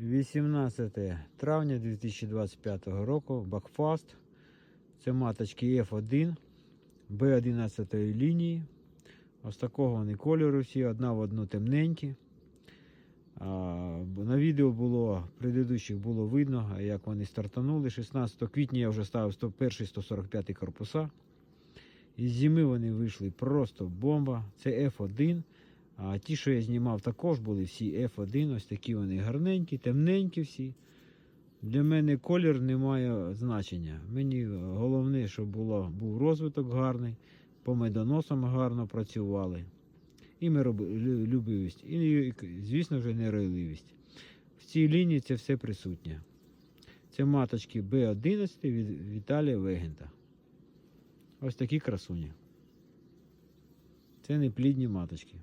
18 травня 2025 року. Бакфаст. Це маточки F1 B11 лінії. Ось такого вони кольору всі, одна в одну темненькі. А, на відео було, предыдущих було видно, як вони стартанули. 16 квітня я вже ставив 101 145 корпуса. Із зими вони вийшли просто бомба. Це F1. А ті, що я знімав, також були всі F1. Ось такі вони гарненькі, темненькі всі. Для мене колір не має значення. Мені головне, щоб було, був розвиток гарний, по медоносам гарно працювали. І миролюбивість. І, звісно вже, неройливість. В цій лінії це все присутнє. Це маточки B11 від Віталія Вегента. Ось такі красуні. Це неплідні маточки.